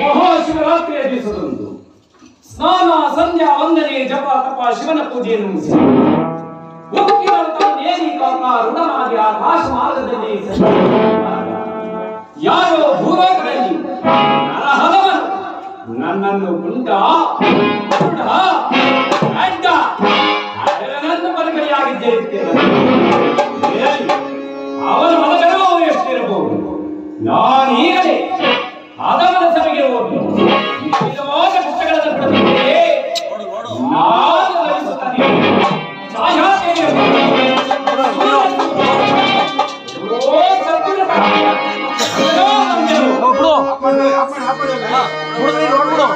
ಮಹಾಶಿವರಾತ್ರಿಯ ದಿವಸದಂದು ಸ್ನಾನ, ಸಂಧ್ಯಾ, ವಂದನೆ, ಜಪ, ತಪ, ಶಿವನ ಪೂಜೆಯನ್ನು ಮುಗಿಸಿ ಋಣವಾಗಿ ಆಕಾಶ ಮಾರ್ಗದಲ್ಲಿ ಯಾರೋ ಭೂಲೋಕದಲ್ಲಿ ನರಹಲವನು ನನ್ನನ್ನು ಕುಂಟ ಕುಂಡ ಅಡ್ಡ ಅದರನನ್ನು ಪರಿಗಣಿಯಾಗಿದ್ದೇನೆ ಬಿಡು